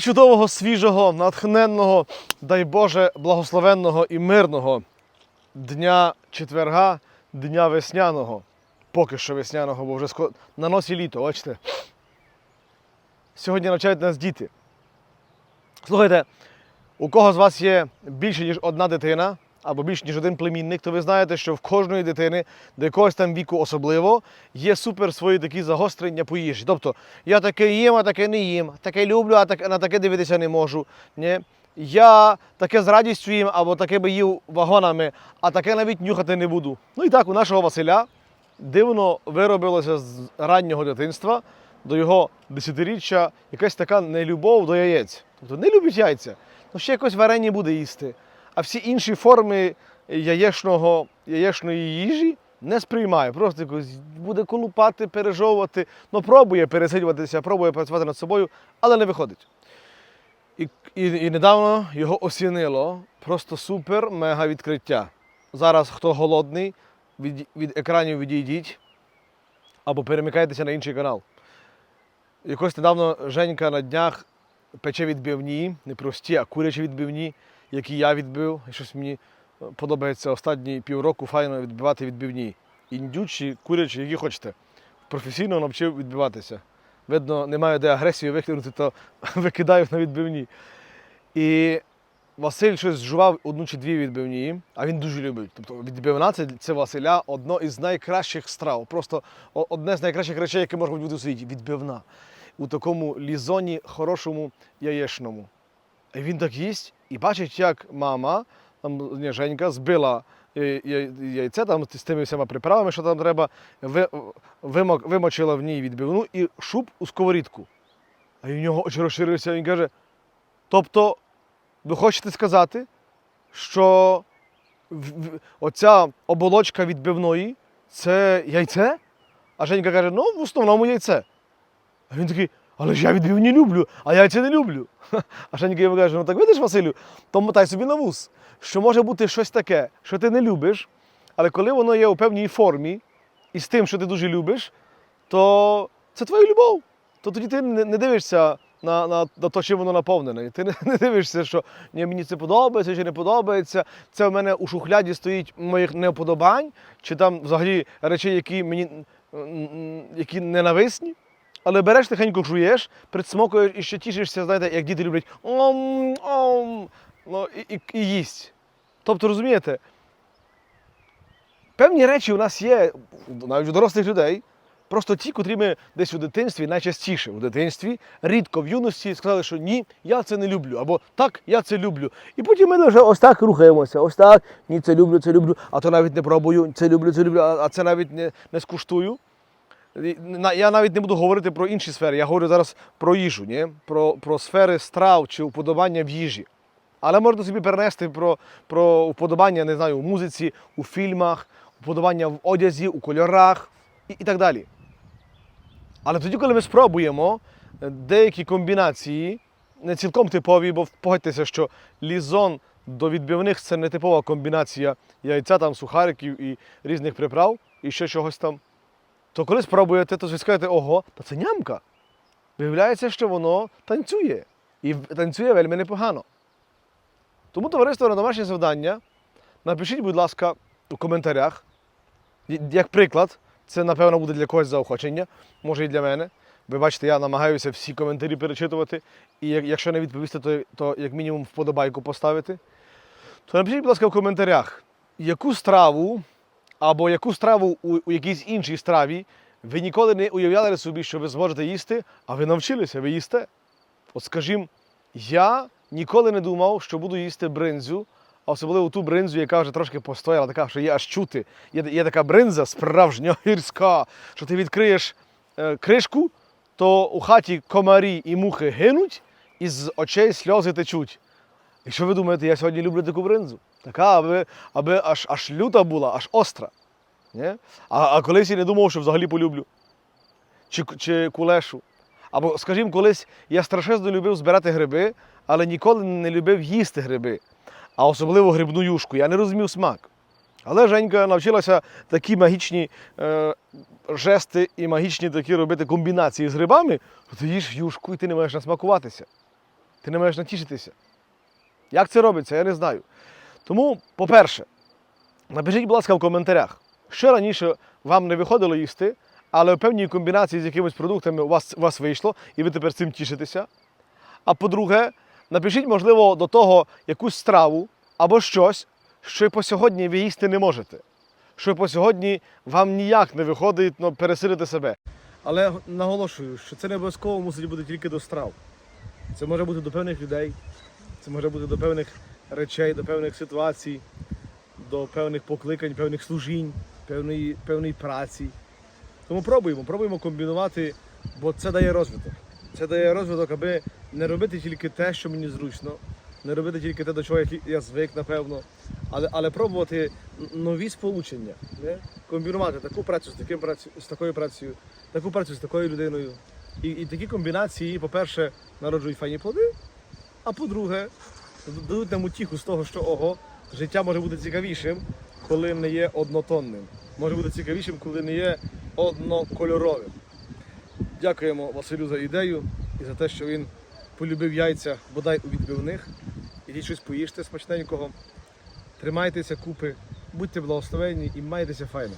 чудового, свіжого, натхненного, дай Боже, благословенного і мирного дня четверга, дня весняного. Поки що весняного, бо вже скоро на носі літо, бачите. Сьогодні навчають нас діти. Слухайте, у кого з вас є більше, ніж одна дитина, або більше, ніж один племінник, то ви знаєте, що в кожної дитини, до якогось там віку особливо, є супер свої такі загострення по їжі. Тобто, я таке їм, а таке не їм, таке люблю, а так, на таке дивитися не можу. Ні? Я таке з радістю їм, або таке би їв вагонами, а таке навіть нюхати не буду. Ну і так, у нашого Василя дивно виробилося з раннього дитинства до його десятиріччя якась така нелюбов до яєць. Тобто не любить яйця, ну ще якось варення буде їсти. А всі інші форми яєчного, яєчної їжі не сприймає. Просто якось буде колупати, пережовувати, ну пробує пересилюватися, пробує працювати над собою, але не виходить. І, і, і недавно його осінило просто супер мега відкриття. Зараз хто голодний, від, від екранів відійдіть або перемикайтеся на інший канал. Якось недавно Женька на днях пече відбивні, не прості, а курячі відбивні, які я відбив. І щось мені е, подобається останні півроку файно відбивати відбивні. Індючі, курячі, які хочете. Професійно навчив відбиватися. Видно, немає де агресію викинути, то викидаю на відбивні. І Василь щось жував одну чи дві відбивні, а він дуже любить. Тобто відбивна це, це Василя одно із найкращих страв. Просто одне з найкращих речей, яке може бути у світі відбивна. У такому лізоні хорошому яєчному. Він так їсть і бачить, як мама, там Женька, збила е, яйце там з тими всіма приправами, що там треба, вимочила в ній відбивну і шуб у сковорідку. А в нього очі розширилися, він каже: тобто, ви хочете сказати, що оця оболочка відбивної це яйце? А Женька каже, ну, в основному яйце. А він такий, але ж я відбивні люблю, а яйця не люблю. А Женька йому каже, ну так видиш, Василю, то мотай собі на вус, що може бути щось таке, що ти не любиш, але коли воно є у певній формі і з тим, що ти дуже любиш, то це твоя любов. То тоді ти не, дивишся на, на, на те, чим воно наповнене. Ти не, не дивишся, що ні, мені це подобається чи не подобається. Це в мене у шухляді стоїть моїх неподобань, чи там взагалі речей, які мені які ненависні. Але береш тихенько жуєш, присмокуєш і ще тішишся, знаєте, як діти люблять ом, ом, ну, і, і, і їсть. Тобто, розумієте, певні речі у нас є навіть у дорослих людей. Просто ті, котрі ми десь у дитинстві, найчастіше у дитинстві, рідко в юності сказали, що ні, я це не люблю, або так, я це люблю. І потім ми вже ось так рухаємося, ось так, ні, це люблю, це люблю, а то навіть не пробую, це люблю, це люблю, а це навіть не, не скуштую. Я навіть не буду говорити про інші сфери, я говорю зараз про їжу, ні? Про, про сфери страв чи уподобання в їжі. Але можна собі перенести про, про уподобання, не знаю, у музиці, у фільмах, уподобання в одязі, у кольорах і, і так далі. Але тоді, коли ми спробуємо е, деякі комбінації, не цілком типові, бо погодьтеся, що лізон до відбивних це не типова комбінація яйця, там, сухариків і різних приправ, і ще чогось там. То коли спробуєте, то ви скажете, ого, та це нямка. Виявляється, що воно танцює. І танцює вельми непогано. Тому товариство на домашнє завдання. Напишіть, будь ласка, у коментарях, як приклад, це напевно буде для когось заохочення, може і для мене. Ви бачите, я намагаюся всі коментарі перечитувати. І якщо не відповісти, то, то як мінімум вподобайку поставити. То напишіть, будь ласка, в коментарях, яку страву або яку страву у, у якійсь іншій страві ви ніколи не уявляли собі, що ви зможете їсти, а ви навчилися, ви їсте. От скажімо, я ніколи не думав, що буду їсти бринзю, а особливо ту бринзу, яка вже трошки постояла, така, що є аж чути. Є, є така бринза справжня гірська, що ти відкриєш е, кришку, то у хаті комарі і мухи гинуть, і з очей сльози течуть. І що ви думаєте, я сьогодні люблю таку бринзу? Така, аби, аби аж, аж люта була, аж остра. Ні? А, а колись я не думав, що взагалі полюблю. Чи, чи кулешу. Або, скажімо, колись я страшенно любив збирати гриби, але ніколи не любив їсти гриби, а особливо грибну юшку. Я не розумів смак. Але Женька навчилася такі магічні е, жести і магічні такі робити комбінації з грибами, то ти їш юшку і ти не можеш насмакуватися. ти не маєш натішитися. Як це робиться, я не знаю. Тому, по-перше, напишіть, будь ласка, в коментарях, що раніше вам не виходило їсти, але в певній комбінації з якимись продуктами у вас, у вас вийшло, і ви тепер цим тішитеся. А по-друге, напишіть, можливо, до того якусь страву або щось, що по сьогодні ви їсти не можете. Що по сьогодні вам ніяк не виходить ну, пересилити себе. Але наголошую, що це не обов'язково мусить бути тільки до страв. Це може бути до певних людей, це може бути до певних речей, до певних ситуацій, до певних покликань, певних служінь, певної, певної праці. Тому пробуємо, пробуємо комбінувати, бо це дає розвиток. Це дає розвиток, аби не робити тільки те, що мені зручно, не робити тільки те, до чого я- звик, напевно, але, але пробувати нові сполучення, не? комбінувати таку працю з таким працю, з такою працею, таку працю з такою людиною. І, і такі комбінації, по-перше, народжують файні плоди, а по-друге, дадуть нам утіху з того, що ого, життя може бути цікавішим, коли не є однотонним. Може бути цікавішим, коли не є однокольоровим. Дякуємо Василю за ідею і за те, що він полюбив яйця бодай у відбивних. Ідіть щось поїжте смачненького. Тримайтеся купи, будьте благословенні і майтеся файно.